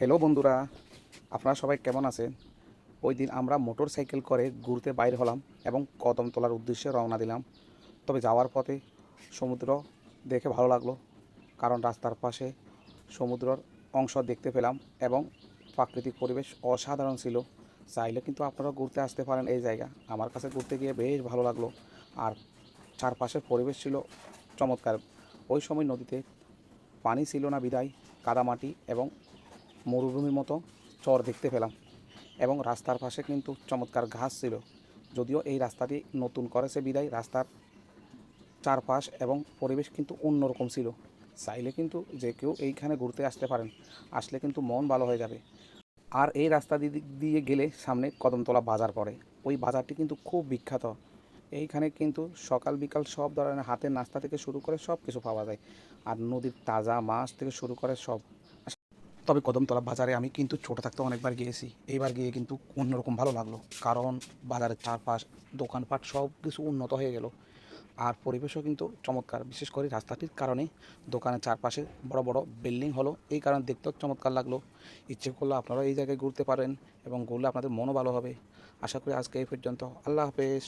Hello বন্ধুরা। আপনারা সবাই কেমন আছেন? ওই দিন আমরা মোটর সাইকেল করে ঘুরতে বাইর হলাম এবং কদম তোলার উদ্দেশ্যে রওনা দিলাম। তবে যাওয়ার পথে সমুদ্র দেখে ভালো লাগল, কারণ রাস্তার পাশে সমুদ্রর অংশ দেখতে পেলাম এবং প্রাকৃতিক পরিবেশ অসাধারণ ছিল। চাইলে কিন্তু আপনারা ঘুরতে আসতে পারেন এই জায়গা। আমার কাছে ঘুরতে গিয়ে বেশ ভালো লাগল আর চারপাশের পরিবেশ ছিল চমৎকার। ওই সময় নদীতে পানি ছিল না বিদায়, কাদামাটি এবং মরুভূমির মতো চর দেখতে পেলাম এবং রাস্তার পাশে কিন্তু চমৎকার ঘাস ছিল। যদিও এই রাস্তাটি নতুন করেছে বিদায়, রাস্তার চারপাশ এবং পরিবেশ কিন্তু অন্যরকম ছিল। চাইলে কিন্তু যে কেউ এইখানে ঘুরতে আসতে পারেন, আসলে কিন্তু মন ভালো হয়ে যাবে। আর এই রাস্তা দিয়ে গেলে সামনে কদমতলা বাজার পড়ে। ওই বাজারটি কিন্তু খুব বিখ্যাত। এইখানে কিন্তু সকাল, বিকাল সব ধরনের হাতের নাস্তা থেকে শুরু করে সব কিছু পাওয়া যায়। আর নদীর তাজা মাছ থেকে শুরু করে সব। তবে কদমতলা বাজারে আমি কিন্তু ছোটো থাকতে অনেকবার গিয়েছি। এইবার গিয়ে কিন্তু অন্যরকম ভালো লাগল। কারণ বাজারের চারপাশ, দোকানপাট সব কিছু উন্নত হয়ে গেল। আর পরিবেশও কিন্তু চমৎকার। বিশেষ করে রাস্তাটির কারণে দোকানের চারপাশে বড় বড় বিল্ডিং হলো। এই কারণে দেখতেও চমৎকার লাগল। ইচ্ছে করলে আপনারা এই জায়গায় ঘুরতে পারেন এবং ঘুরলে আপনাদের মনও ভালো হবে। আশা করি আজকে এই পর্যন্ত। আল্লাহ হাফেজ।